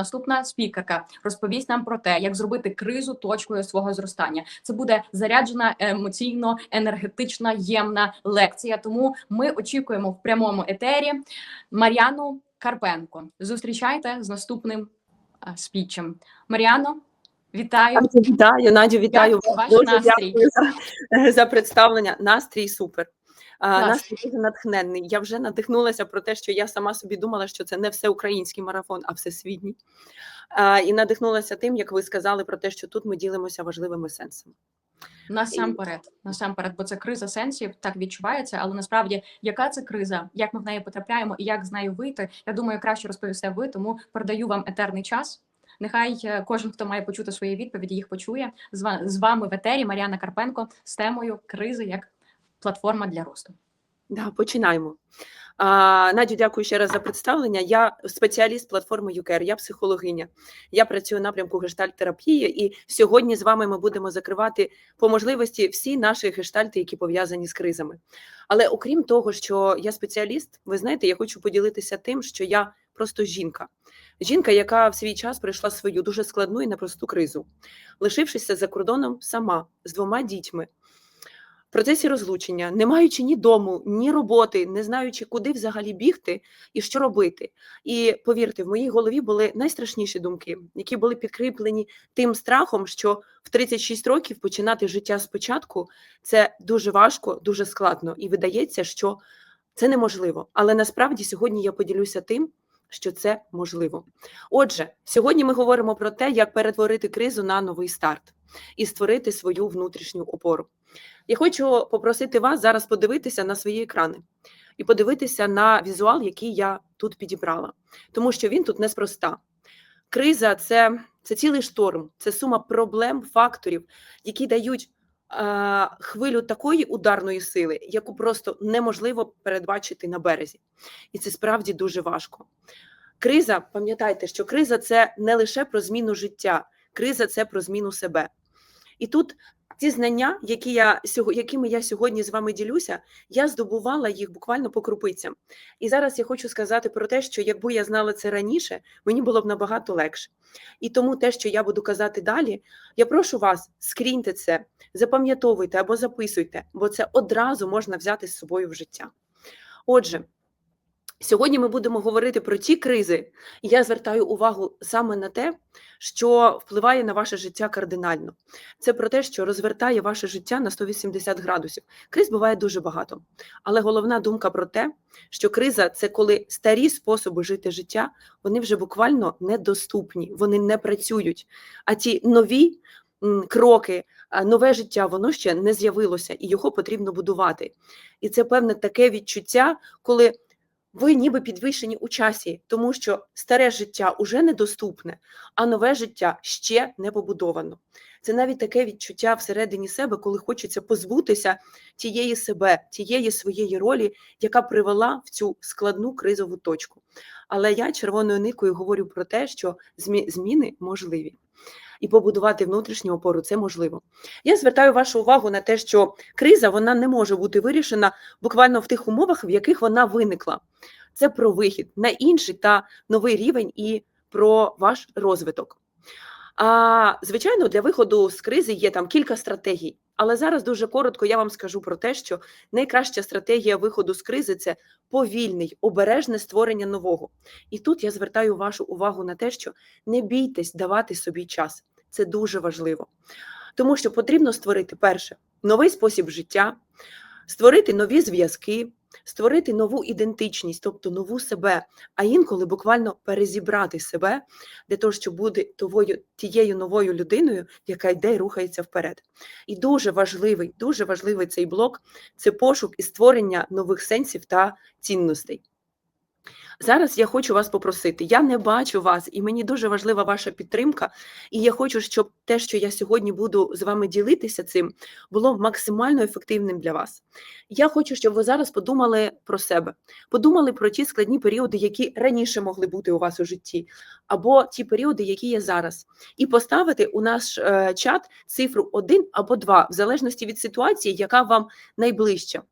Наступна спікерка розповість нам про те, як зробити кризу точкою свого зростання. Це буде заряджена емоційно енергетична ємна лекція. Тому ми очікуємо в прямому етері Мар'яну Карпенко. Зустрічайте з наступним спічем. Мар'яно, вітаю. Надю, Вітаю, Надю, вітаю ваш Дуже настрій? дякую за, за представлення. Настрій супер. А, Клас. дуже натхненний. Я вже надихнулася про те, що я сама собі думала, що це не всеукраїнський марафон, а всесвітній. А, і надихнулася тим, як ви сказали про те, що тут ми ділимося важливими сенсами. Насамперед, насамперед, бо це криза сенсів так відчувається, але насправді яка це криза, як ми в неї потрапляємо і як з нею вийти? Я думаю, краще розповісте ви, тому передаю вам етерний час. Нехай е, кожен, хто має почути свої відповіді, їх почує. З ва- з вами в етері Мар'яна Карпенко з темою кризи як платформа для росту. Да, починаємо. А, Надю, дякую ще раз за представлення. Я спеціаліст платформи ЮКР, я психологиня. Я працюю в напрямку гештальт-терапії, і сьогодні з вами ми будемо закривати по можливості всі наші гештальти, які пов'язані з кризами. Але окрім того, що я спеціаліст, ви знаєте, я хочу поділитися тим, що я просто жінка. Жінка, яка в свій час пройшла свою дуже складну і непросту кризу, лишившися за кордоном сама з двома дітьми. Процесі розлучення, не маючи ні дому, ні роботи, не знаючи, куди взагалі бігти і що робити. І повірте, в моїй голові були найстрашніші думки, які були підкріплені тим страхом, що в 36 років починати життя спочатку це дуже важко, дуже складно, і видається, що це неможливо. Але насправді сьогодні я поділюся тим, що це можливо. Отже, сьогодні ми говоримо про те, як перетворити кризу на новий старт і створити свою внутрішню опору. Я хочу попросити вас зараз подивитися на свої екрани і подивитися на візуал, який я тут підібрала, тому що він тут неспроста. Криза це, це цілий шторм, це сума проблем, факторів, які дають хвилю такої ударної сили, яку просто неможливо передбачити на березі. І це справді дуже важко. Криза, пам'ятайте, що криза це не лише про зміну життя, криза це про зміну себе. І тут ті знання, які я якими я сьогодні з вами ділюся, я здобувала їх буквально по крупицям. І зараз я хочу сказати про те, що якби я знала це раніше, мені було б набагато легше. І тому те, що я буду казати далі, я прошу вас, скріньте це, запам'ятовуйте або записуйте, бо це одразу можна взяти з собою в життя. Отже. Сьогодні ми будемо говорити про ті кризи, і я звертаю увагу саме на те, що впливає на ваше життя кардинально. Це про те, що розвертає ваше життя на 180 градусів. Криз буває дуже багато, але головна думка про те, що криза це коли старі способи жити життя, вони вже буквально недоступні, вони не працюють. А ті нові кроки, нове життя, воно ще не з'явилося, і його потрібно будувати. І це певне таке відчуття, коли ви ніби підвищені у часі, тому що старе життя уже недоступне, а нове життя ще не побудовано. Це навіть таке відчуття всередині себе, коли хочеться позбутися тієї себе, тієї своєї ролі, яка привела в цю складну кризову точку. Але я червоною никою говорю про те, що зміни можливі. І побудувати внутрішню опору це можливо. Я звертаю вашу увагу на те, що криза вона не може бути вирішена буквально в тих умовах, в яких вона виникла. Це про вихід на інший та новий рівень і про ваш розвиток. А звичайно, для виходу з кризи є там кілька стратегій. Але зараз дуже коротко я вам скажу про те, що найкраща стратегія виходу з кризи це повільний, обережне створення нового. І тут я звертаю вашу увагу на те, що не бійтесь давати собі час. Це дуже важливо. Тому що потрібно створити перше новий спосіб життя, створити нові зв'язки, створити нову ідентичність, тобто нову себе, а інколи буквально перезібрати себе для того, щоб бути товою, тією новою людиною, яка йде і рухається вперед. І дуже важливий, дуже важливий цей блок це пошук і створення нових сенсів та цінностей. Зараз я хочу вас попросити. Я не бачу вас, і мені дуже важлива ваша підтримка. І я хочу, щоб те, що я сьогодні буду з вами ділитися цим, було максимально ефективним для вас. Я хочу, щоб ви зараз подумали про себе, подумали про ті складні періоди, які раніше могли бути у вас у житті, або ті періоди, які є зараз, і поставити у наш е, чат цифру 1 або 2, в залежності від ситуації, яка вам найближча.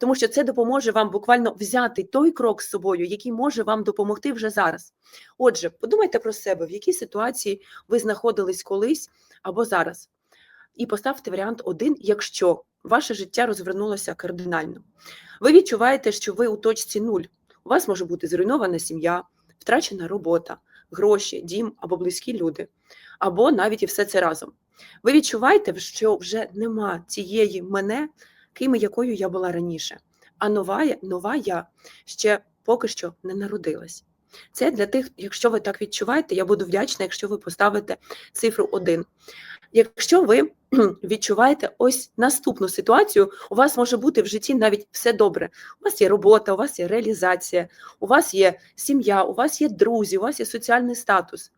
Тому що це допоможе вам буквально взяти той крок з собою, який може вам допомогти вже зараз. Отже, подумайте про себе, в якій ситуації ви знаходились колись або зараз, і поставте варіант один, якщо ваше життя розвернулося кардинально. Ви відчуваєте, що ви у точці нуль. У вас може бути зруйнована сім'я, втрачена робота, гроші, дім або близькі люди, або навіть і все це разом. Ви відчуваєте, що вже нема цієї мене, ким і якою я була раніше, а нова, нова я ще поки що не народилась. Це для тих, якщо ви так відчуваєте, я буду вдячна, якщо ви поставите цифру 1. Якщо ви відчуваєте ось наступну ситуацію, у вас може бути в житті навіть все добре. У вас є робота, у вас є реалізація, у вас є сім'я, у вас є друзі, у вас є соціальний статус.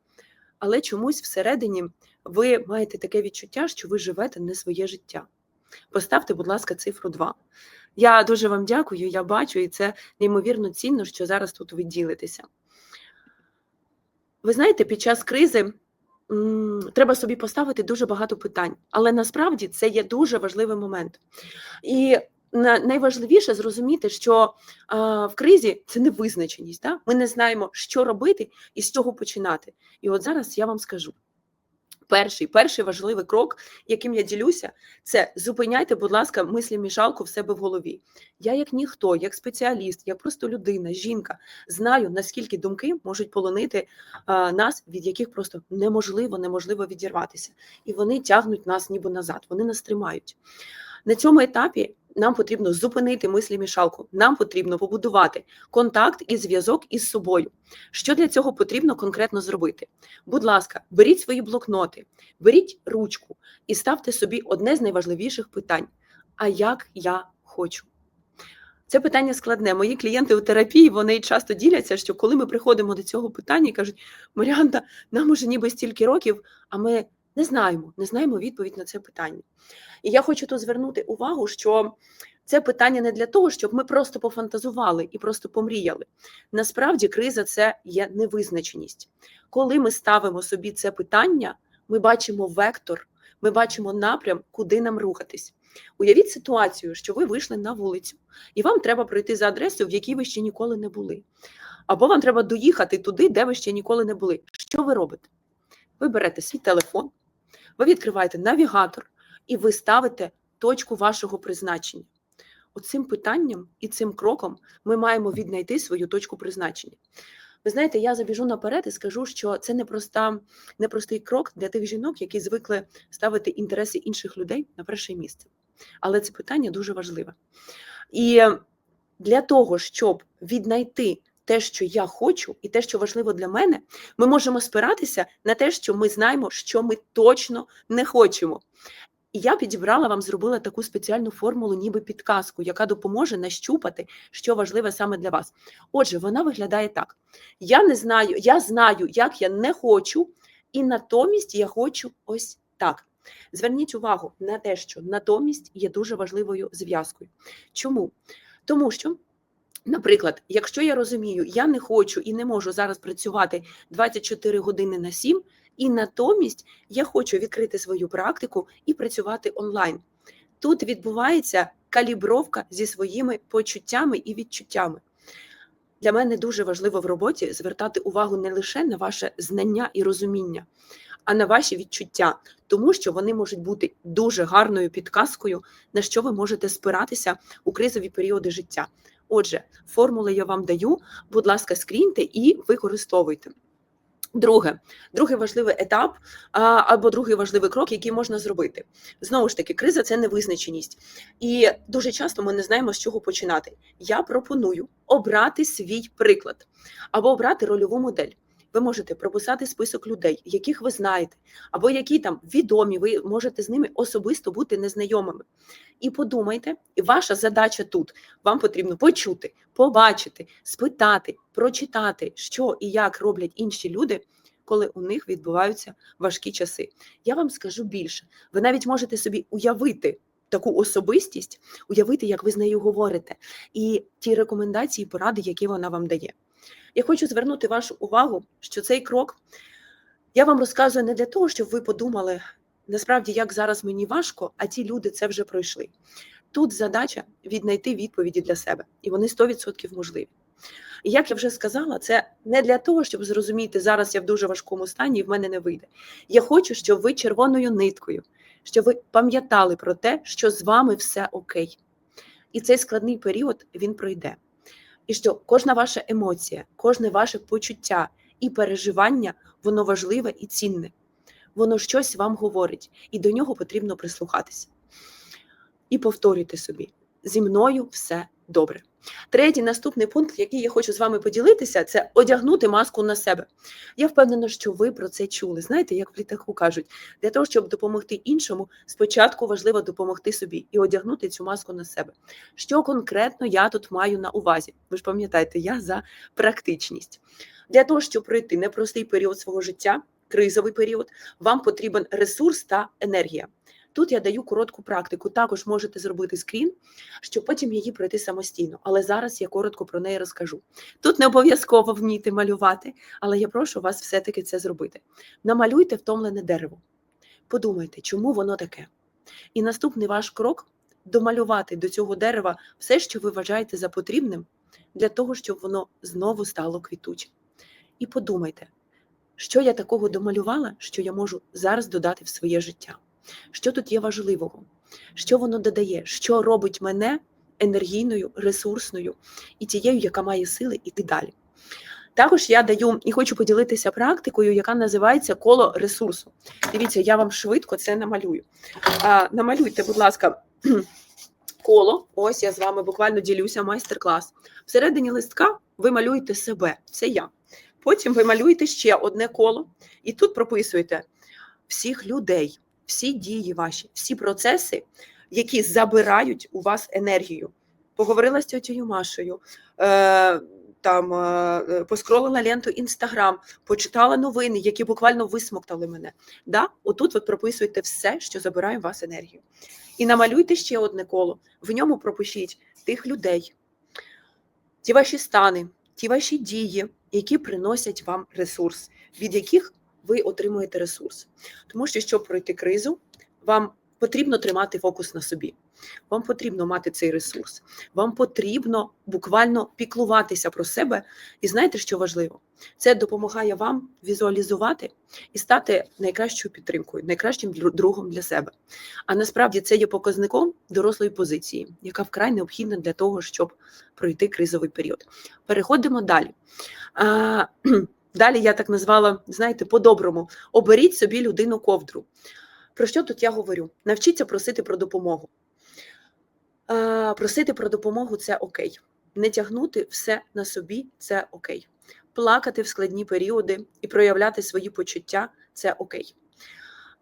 Але чомусь всередині ви маєте таке відчуття, що ви живете не своє життя. Поставте, будь ласка, цифру 2. Я дуже вам дякую, я бачу, і це неймовірно цінно, що зараз тут ви ділитеся. Ви знаєте, під час кризи треба собі поставити дуже багато питань, але насправді це є дуже важливий момент. І найважливіше зрозуміти, що в кризі це невизначеність. Да? Ми не знаємо, що робити і з чого починати. І от зараз я вам скажу. Перший, перший важливий крок, яким я ділюся, це зупиняйте, будь ласка, мислі мішалку в себе в голові. Я, як ніхто, як спеціаліст, як просто людина, жінка, знаю, наскільки думки можуть полонити а, нас, від яких просто неможливо, неможливо відірватися. І вони тягнуть нас ніби назад, вони нас тримають. На цьому етапі нам потрібно зупинити мислі мішалку. Нам потрібно побудувати контакт і зв'язок із собою. Що для цього потрібно конкретно зробити? Будь ласка, беріть свої блокноти, беріть ручку і ставте собі одне з найважливіших питань: а як я хочу? Це питання складне. Мої клієнти у терапії вони часто діляться, що коли ми приходимо до цього питання і кажуть, Маріанта, нам уже ніби стільки років, а ми не знаємо, не знаємо відповідь на це питання. І я хочу тут звернути увагу, що це питання не для того, щоб ми просто пофантазували і просто помріяли. Насправді, криза це є невизначеність. Коли ми ставимо собі це питання, ми бачимо вектор, ми бачимо напрям, куди нам рухатись. Уявіть ситуацію, що ви вийшли на вулицю, і вам треба пройти за адресою, в якій ви ще ніколи не були. Або вам треба доїхати туди, де ви ще ніколи не були. Що ви робите? Ви берете свій телефон, ви відкриваєте навігатор і ви ставите точку вашого призначення. Оцим питанням і цим кроком ми маємо віднайти свою точку призначення. Ви знаєте, я забіжу наперед і скажу, що це непроста, непростий крок для тих жінок, які звикли ставити інтереси інших людей на перше місце. Але це питання дуже важливе. І для того, щоб віднайти те, що я хочу, і те, що важливо для мене, ми можемо спиратися на те, що ми знаємо, що ми точно не хочемо. І я підібрала вам, зробила таку спеціальну формулу, ніби підказку, яка допоможе нащупати, що важливе саме для вас. Отже, вона виглядає так: я не знаю, я знаю, як я не хочу, і натомість я хочу ось так. Зверніть увагу на те, що натомість є дуже важливою зв'язкою. Чому? Тому що. Наприклад, якщо я розумію, я не хочу і не можу зараз працювати 24 години на 7, і натомість я хочу відкрити свою практику і працювати онлайн. Тут відбувається калібровка зі своїми почуттями і відчуттями. Для мене дуже важливо в роботі звертати увагу не лише на ваше знання і розуміння, а на ваші відчуття, тому що вони можуть бути дуже гарною підказкою, на що ви можете спиратися у кризові періоди життя. Отже, формули я вам даю, будь ласка, скріньте і використовуйте. Друге, другий важливий етап або другий важливий крок, який можна зробити. Знову ж таки, криза це невизначеність. І дуже часто ми не знаємо, з чого починати. Я пропоную обрати свій приклад або обрати рольову модель. Ви можете прописати список людей, яких ви знаєте, або які там відомі, ви можете з ними особисто бути незнайомими. І подумайте, і ваша задача тут: вам потрібно почути, побачити, спитати, прочитати, що і як роблять інші люди, коли у них відбуваються важкі часи. Я вам скажу більше. Ви навіть можете собі уявити таку особистість, уявити, як ви з нею говорите, і ті рекомендації, поради, які вона вам дає. Я хочу звернути вашу увагу, що цей крок я вам розказую не для того, щоб ви подумали, насправді, як зараз мені важко, а ті люди це вже пройшли. Тут задача віднайти відповіді для себе, і вони 100% можливі. І як я вже сказала, це не для того, щоб зрозуміти, зараз я в дуже важкому стані і в мене не вийде. Я хочу, щоб ви червоною ниткою, щоб ви пам'ятали про те, що з вами все окей. І цей складний період він пройде. І що кожна ваша емоція, кожне ваше почуття і переживання, воно важливе і цінне. Воно щось вам говорить, і до нього потрібно прислухатися. І повторюйте собі: зі мною все добре. Третій наступний пункт, який я хочу з вами поділитися, це одягнути маску на себе. Я впевнена, що ви про це чули. Знаєте, як в літаку кажуть, для того, щоб допомогти іншому, спочатку важливо допомогти собі і одягнути цю маску на себе. Що конкретно я тут маю на увазі? Ви ж пам'ятаєте, я за практичність. Для того, щоб пройти непростий період свого життя, кризовий період, вам потрібен ресурс та енергія. Тут я даю коротку практику. Також можете зробити скрін, щоб потім її пройти самостійно. Але зараз я коротко про неї розкажу. Тут не обов'язково вміти малювати, але я прошу вас все-таки це зробити. Намалюйте втомлене дерево. Подумайте, чому воно таке. І наступний ваш крок домалювати до цього дерева все, що ви вважаєте за потрібним, для того, щоб воно знову стало квітучим. І подумайте, що я такого домалювала, що я можу зараз додати в своє життя. Що тут є важливого? Що воно додає? Що робить мене енергійною, ресурсною і тією, яка має сили іти далі? Також я даю і хочу поділитися практикою, яка називається коло ресурсу. Дивіться, я вам швидко це намалюю. А, намалюйте, будь ласка, коло. Ось я з вами буквально ділюся майстер-клас. Всередині листка ви малюєте себе, це я. Потім ви малюєте ще одне коло, і тут прописуєте всіх людей, всі дії ваші, всі процеси, які забирають у вас енергію. Поговорила з тьотєю Машею, е, там е, поскролила ленту Інстаграм, почитала новини, які буквально висмоктали мене. Да? Отут ви прописуєте все, що забирає у вас енергію. І намалюйте ще одне коло. В ньому пропишіть тих людей, ті ваші стани, ті ваші дії, які приносять вам ресурс, від яких ви отримуєте ресурс. Тому що, щоб пройти кризу, вам потрібно тримати фокус на собі. Вам потрібно мати цей ресурс. Вам потрібно буквально піклуватися про себе. І знаєте, що важливо? Це допомагає вам візуалізувати і стати найкращою підтримкою, найкращим другом для себе. А насправді це є показником дорослої позиції, яка вкрай необхідна для того, щоб пройти кризовий період. Переходимо далі. Далі я так назвала, знаєте, по-доброму, оберіть собі людину ковдру. Про що тут я говорю? Навчіться просити про допомогу. А, Просити про допомогу це окей. Не тягнути все на собі це окей. Плакати в складні періоди і проявляти свої почуття це окей.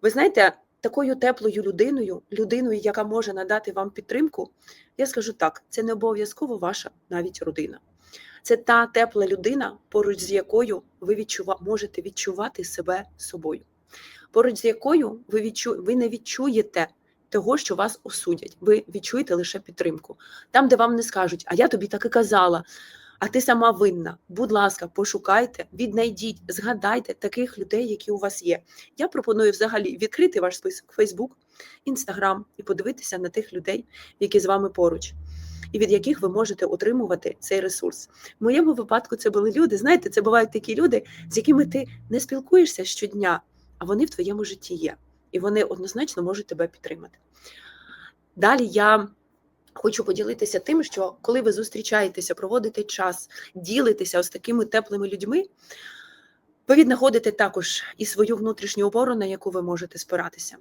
Ви знаєте, такою теплою людиною, людиною, яка може надати вам підтримку, я скажу так: це не обов'язково ваша навіть родина. Це та тепла людина, поруч з якою ви відчува... можете відчувати себе собою, поруч з якою ви, відчу... ви не відчуєте того, що вас осудять. Ви відчуєте лише підтримку. Там, де вам не скажуть, а я тобі так і казала, а ти сама винна. Будь ласка, пошукайте, віднайдіть, згадайте таких людей, які у вас є. Я пропоную взагалі відкрити ваш список Facebook, Instagram і подивитися на тих людей, які з вами поруч і від яких ви можете отримувати цей ресурс. В моєму випадку це були люди. Знаєте, це бувають такі люди, з якими ти не спілкуєшся щодня, а вони в твоєму житті є, і вони однозначно можуть тебе підтримати. Далі я. Хочу поділитися тим, що коли ви зустрічаєтеся, проводите час, ділитеся ось такими теплими людьми, ви віднаходите також і свою внутрішню опору, на яку ви можете спиратися,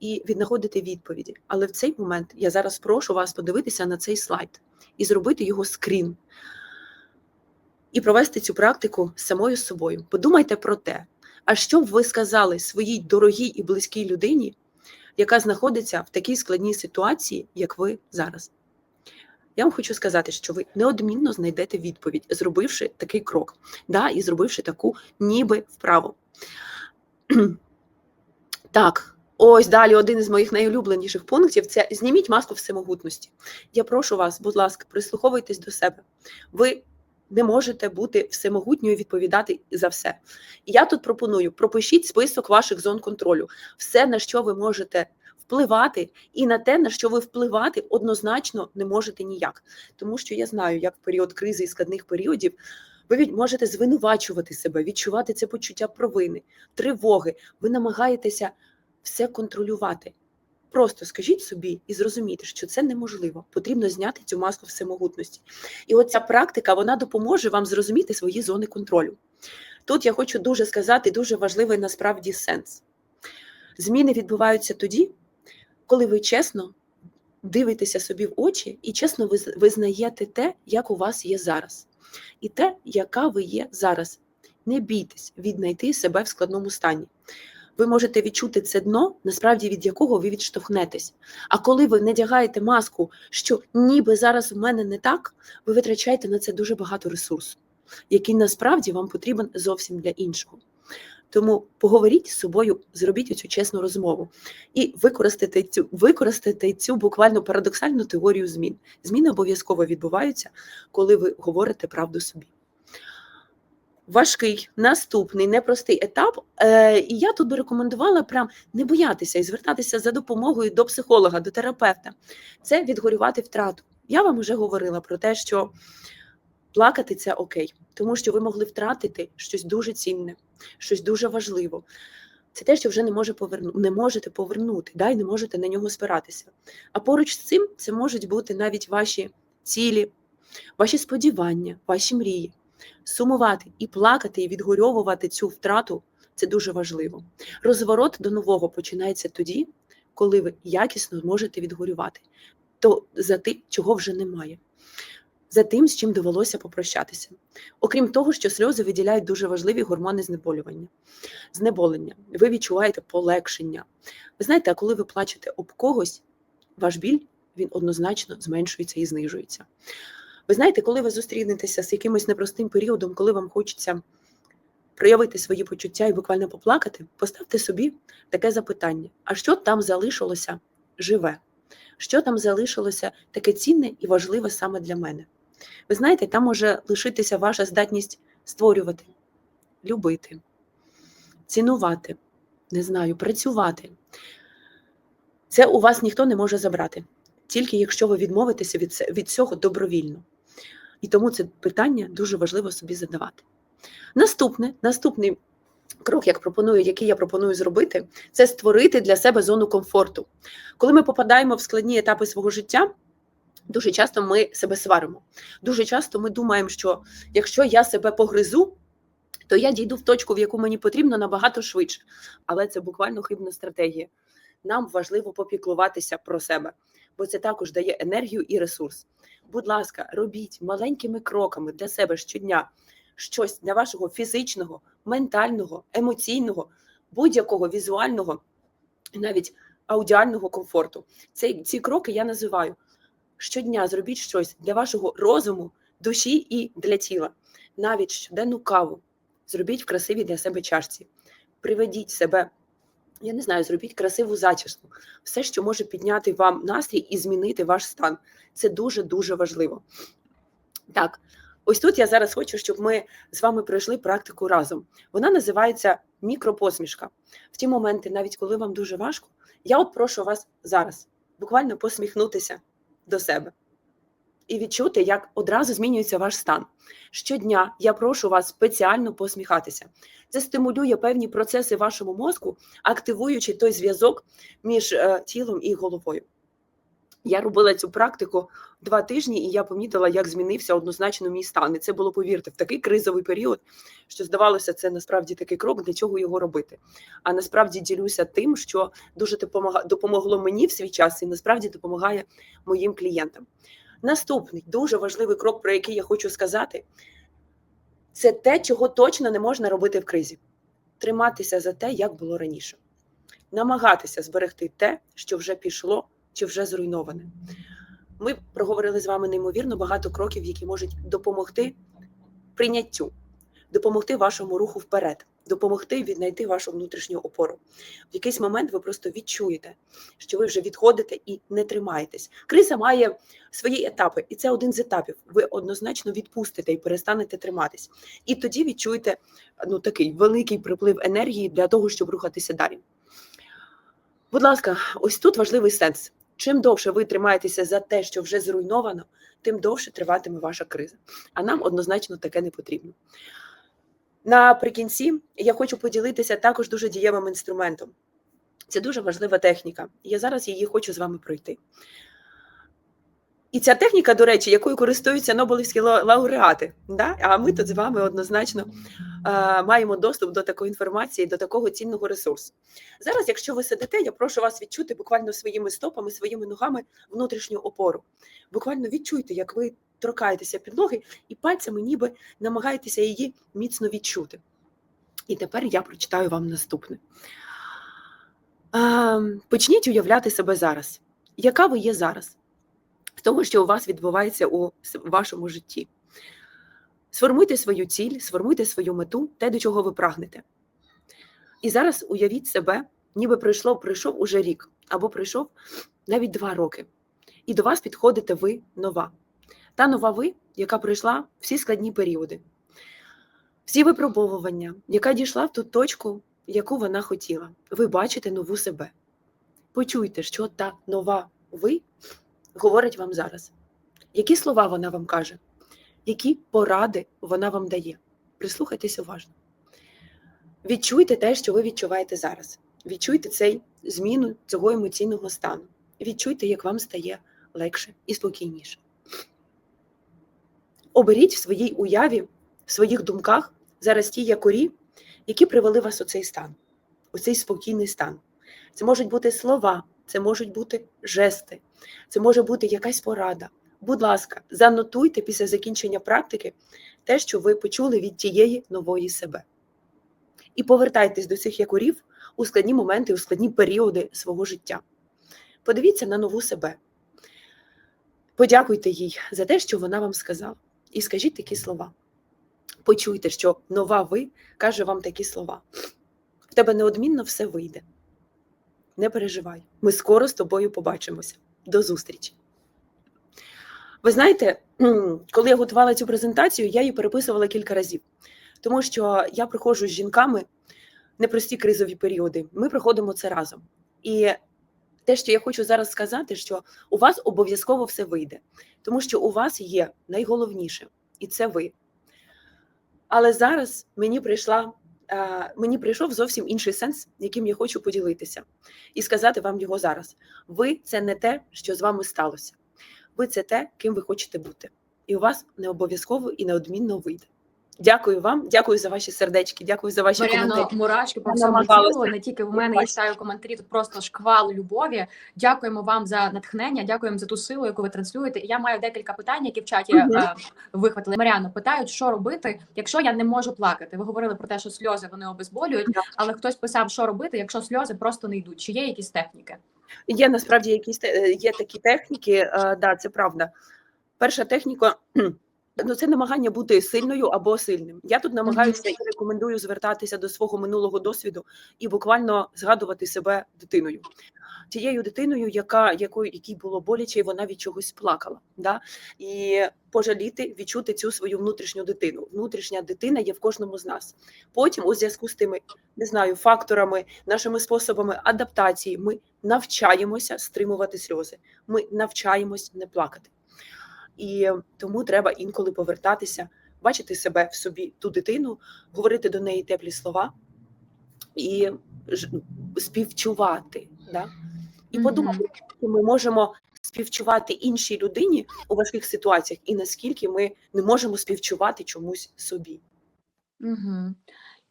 і віднаходите відповіді. Але в цей момент я зараз прошу вас подивитися на цей слайд і зробити його скрін, і провести цю практику самою собою. Подумайте про те, а що б ви сказали своїй дорогій і близькій людині, яка знаходиться в такій складній ситуації, як ви зараз. Я вам хочу сказати, що ви неодмінно знайдете відповідь, зробивши такий крок, да, і зробивши таку ніби вправу. Так, ось далі один із моїх найулюбленіших пунктів це зніміть маску всемогутності. Я прошу вас, будь ласка, прислуховуйтесь до себе. Ви не можете бути всемогутньою відповідати за все. Я тут пропоную: пропишіть список ваших зон контролю, все, на що ви можете впливати і на те, на що ви впливати однозначно не можете ніяк. Тому що я знаю, як в період кризи і складних періодів ви можете звинувачувати себе, відчувати це почуття провини, тривоги. Ви намагаєтеся все контролювати. Просто скажіть собі і зрозумійте, що це неможливо. Потрібно зняти цю маску всемогутності. І оця практика вона допоможе вам зрозуміти свої зони контролю. Тут я хочу дуже сказати дуже важливий насправді сенс. Зміни відбуваються тоді, коли ви чесно дивитеся собі в очі і чесно виз- визнаєте те, як у вас є зараз, і те, яка ви є зараз. Не бійтесь віднайти себе в складному стані. Ви можете відчути це дно, насправді від якого ви відштовхнетесь. А коли ви надягаєте маску, що ніби зараз у мене не так, ви витрачаєте на це дуже багато ресурсу, який насправді вам потрібен зовсім для іншого. Тому поговоріть з собою, зробіть цю чесну розмову і використайте цю, використайте цю буквально парадоксальну теорію змін. Зміни обов'язково відбуваються, коли ви говорите правду собі. Важкий, наступний, непростий етап. Е, і я тут би рекомендувала прям не боятися і звертатися за допомогою до психолога, до терапевта. Це відгорювати втрату. Я вам вже говорила про те, що плакати це окей, тому що ви могли втратити щось дуже цінне, щось дуже важливе. Це те, що вже не може поверну... не можете повернути, да, і не можете на нього спиратися. А поруч з цим це можуть бути навіть ваші цілі, ваші сподівання, ваші мрії. Сумувати і плакати, і відгорьовувати цю втрату це дуже важливо. Розворот до нового починається тоді, коли ви якісно можете відгорювати то за тим, чого вже немає, за тим, з чим довелося попрощатися. Окрім того, що сльози виділяють дуже важливі гормони знеболювання, знеболення. Ви відчуваєте полегшення. Ви знаєте, а коли ви плачете об когось, ваш біль він однозначно зменшується і знижується. Ви знаєте, коли ви зустрінетеся з якимось непростим періодом, коли вам хочеться проявити свої почуття і буквально поплакати, поставте собі таке запитання: а що там залишилося живе? Що там залишилося таке цінне і важливе саме для мене? Ви знаєте, там може лишитися ваша здатність створювати, любити, цінувати, не знаю, працювати. Це у вас ніхто не може забрати, тільки якщо ви відмовитеся від, від цього добровільно. І тому це питання дуже важливо собі задавати. Наступне, наступний крок, як пропоную, який я пропоную зробити, це створити для себе зону комфорту. Коли ми попадаємо в складні етапи свого життя, дуже часто ми себе сваримо. Дуже часто ми думаємо, що якщо я себе погризу, то я дійду в точку, в яку мені потрібно набагато швидше. Але це буквально хибна стратегія. Нам важливо попіклуватися про себе, бо це також дає енергію і ресурс. Будь ласка, робіть маленькими кроками для себе щодня щось для вашого фізичного, ментального, емоційного, будь-якого візуального, навіть аудіального комфорту. Ці, ці кроки я називаю щодня зробіть щось для вашого розуму, душі і для тіла. Навіть щоденну каву зробіть в красивій для себе чашці. Приведіть себе, я не знаю, зробіть красиву зачіску. Все, що може підняти вам настрій і змінити ваш стан. Це дуже-дуже важливо. Так, ось тут я зараз хочу, щоб ми з вами пройшли практику разом. Вона називається мікропосмішка. В ті моменти, навіть коли вам дуже важко, я от прошу вас зараз буквально посміхнутися до себе і відчути, як одразу змінюється ваш стан. Щодня я прошу вас спеціально посміхатися. Це стимулює певні процеси в вашому мозку, активуючи той зв'язок між е, тілом і головою. Я робила цю практику два тижні, і я помітила, як змінився однозначно мій стан. І це було, повірте, в такий кризовий період, що здавалося, це насправді такий крок, для чого його робити. А насправді ділюся тим, що дуже допомогло мені в свій час, і насправді допомагає моїм клієнтам. Наступний дуже важливий крок, про який я хочу сказати, це те, чого точно не можна робити в кризі: триматися за те, як було раніше, намагатися зберегти те, що вже пішло чи вже зруйноване. Ми проговорили з вами неймовірно багато кроків, які можуть допомогти прийняттю, допомогти вашому руху вперед, допомогти віднайти вашу внутрішню опору. В якийсь момент ви просто відчуєте, що ви вже відходите і не тримаєтесь. Криза має свої етапи, і це один з етапів. Ви однозначно відпустите і перестанете триматись. І тоді відчуєте ну, такий великий приплив енергії для того, щоб рухатися далі. Будь ласка, ось тут важливий сенс. Чим довше ви тримаєтеся за те, що вже зруйновано, тим довше триватиме ваша криза. А нам однозначно таке не потрібно. Наприкінці я хочу поділитися також дуже дієвим інструментом. Це дуже важлива техніка. Я зараз її хочу з вами пройти. І ця техніка, до речі, якою користуються Нобелівські лауреати. Да? А ми тут з вами однозначно е, маємо доступ до такої інформації, до такого цінного ресурсу. Зараз, якщо ви сидите, я прошу вас відчути буквально своїми стопами, своїми ногами внутрішню опору. Буквально відчуйте, як ви торкаєтеся підлоги і пальцями ніби намагаєтеся її міцно відчути. І тепер я прочитаю вам наступне. Ем, Почніть уявляти себе зараз. Яка ви є зараз? З того, що у вас відбувається у вашому житті. Сформуйте свою ціль, сформуйте свою мету, те, до чого ви прагнете. І зараз уявіть себе, ніби пройшло, пройшов уже рік, або пройшов навіть два роки. І до вас підходите ви нова. Та нова ви, яка пройшла всі складні періоди, всі випробовування, яка дійшла в ту точку, яку вона хотіла. Ви бачите нову себе. Почуйте, що та нова ви говорить вам зараз. Які слова вона вам каже, які поради вона вам дає. Прислухайтесь уважно. Відчуйте те, що ви відчуваєте зараз. Відчуйте цей зміну цього емоційного стану. Відчуйте, як вам стає легше і спокійніше. Оберіть в своїй уяві, в своїх думках зараз ті якорі, які привели вас у цей стан, у цей спокійний стан. Це можуть бути слова, це можуть бути жести, це може бути якась порада. Будь ласка, занотуйте після закінчення практики те, що ви почули від тієї нової себе. І повертайтесь до цих якорів у складні моменти, у складні періоди свого життя. Подивіться на нову себе. Подякуйте їй за те, що вона вам сказала. І скажіть такі слова. Почуйте, що нова ви каже вам такі слова. В тебе неодмінно все вийде. Не переживай, ми скоро з тобою побачимося. До зустрічі. Ви знаєте, коли я готувала цю презентацію, я її переписувала кілька разів, тому що я приходжу з жінками непрості кризові періоди. Ми проходимо це разом. І те, що я хочу зараз сказати, що у вас обов'язково все вийде, тому що у вас є найголовніше, і це ви. Але зараз мені прийшла. Е, Мені прийшов зовсім інший сенс, яким я хочу поділитися, і сказати вам його зараз. Ви це не те, що з вами сталося. Ви це те, ким ви хочете бути. І у вас не обов'язково і неодмінно вийде. Дякую вам, дякую за ваші сердечки, дякую за ваші Маріано, коментарі. мурашки по всьому тілу, не тільки в мене, я читаю коментарі, тут просто шквал любові. Дякуємо вам за натхнення, дякуємо за ту силу, яку ви транслюєте. Я маю декілька питань, які в чаті Мгм. е, вихватили. Маріано, питають, що робити, якщо я не можу плакати. Ви говорили про те, що сльози вони обезболюють, Да. але хтось писав, що робити, якщо сльози просто не йдуть. Чи є якісь техніки? Є насправді якісь е, є такі техніки, е, да, це правда. Перша техніка ну, це намагання бути сильною або сильним. Я тут намагаюся і рекомендую звертатися до свого минулого досвіду і буквально згадувати себе дитиною. Тією дитиною, яка якою якій було боляче, і вона від чогось плакала. Да? І пожаліти, відчути цю свою внутрішню дитину. Внутрішня дитина є в кожному з нас. Потім, у зв'язку з тими, не знаю, факторами, нашими способами адаптації, ми навчаємося стримувати сльози. Ми навчаємось не плакати. І тому треба інколи повертатися, бачити себе в собі ту дитину, говорити до неї теплі слова і ж- співчувати. Да? І подумати, що ми можемо співчувати іншій людині у важких ситуаціях, і наскільки ми не можемо співчувати чомусь собі. Угу.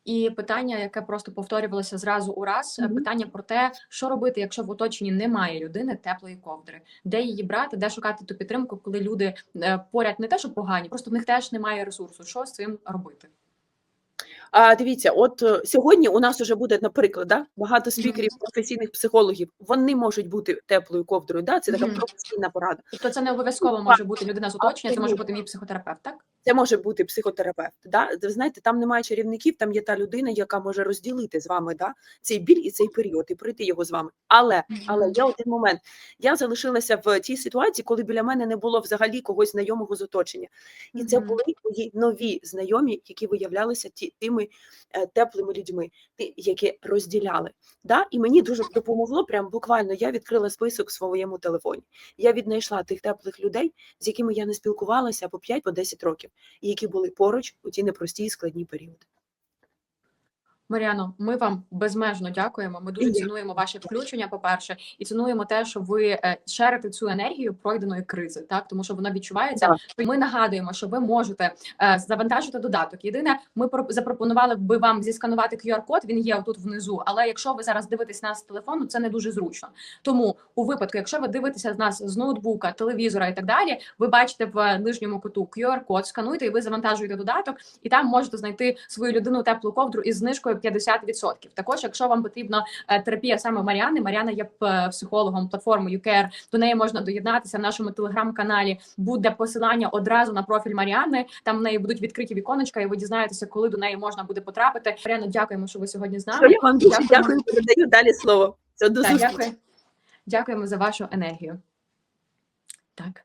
І питання, яке просто повторювалося зразу у раз, Мгм. питання про те, що робити, якщо в оточенні немає людини теплої ковдри, де її брати, де шукати ту підтримку, коли люди е, поряд не те, що погані, просто в них теж немає ресурсу. Що з цим робити? А дивіться, от е, сьогодні у нас вже буде, наприклад, да, багато спікерів, Мгм. професійних психологів. Вони можуть бути теплою ковдрою. Да, це така Мгм. професійна порада. Тобто це не обов'язково може бути людина з оточення, це може бути мій психотерапевт, так? Це може бути психотерапевт. Да? Ви знаєте, там немає чарівників, там є та людина, яка може розділити з вами да? цей біль і цей період, і пройти його з вами. Але але є один момент. Я залишилася в тій ситуації, коли біля мене не було взагалі когось знайомого з оточення. І це були мої нові знайомі, які виявлялися ті, тими е, теплими людьми, ті, які розділяли. Да? І мені дуже допомогло. Прям буквально я відкрила список в своєму телефоні. Я віднайшла тих теплих людей, з якими я не спілкувалася по 5 по 10 років, які були поруч у ті непрості і складні періоди. Маріано, ми вам безмежно дякуємо. Ми дуже цінуємо ваше включення. По перше, і цінуємо те, що ви е, шерите цю енергію пройденої кризи, так тому що вона відчувається. Так. Ми нагадуємо, що ви можете е, завантажити додаток. Єдине, ми про- запропонували би вам зісканувати QR-код. Він є отут внизу. Але якщо ви зараз дивитесь нас з телефону, це не дуже зручно. Тому у випадку, якщо ви дивитеся з нас з ноутбука, телевізора і так далі, ви бачите в нижньому куту QR-код, скануйте і ви завантажуєте додаток, і там можете знайти свою людину теплу ковдру із знижкою 50%. Також, якщо вам потрібна е, терапія саме Маріани, Маріана є психологом платформи UCare, До неї можна доєднатися в нашому телеграм-каналі. Буде посилання одразу на профіль Маріани. Там в неї будуть відкриті віконечка, і ви дізнаєтеся, коли до неї можна буде потрапити. Маріано, дякуємо, що ви сьогодні з нами. я вам дуже дякую, передаю далі слово. Це зустрічі. дякую. Дякуємо за вашу енергію. Так.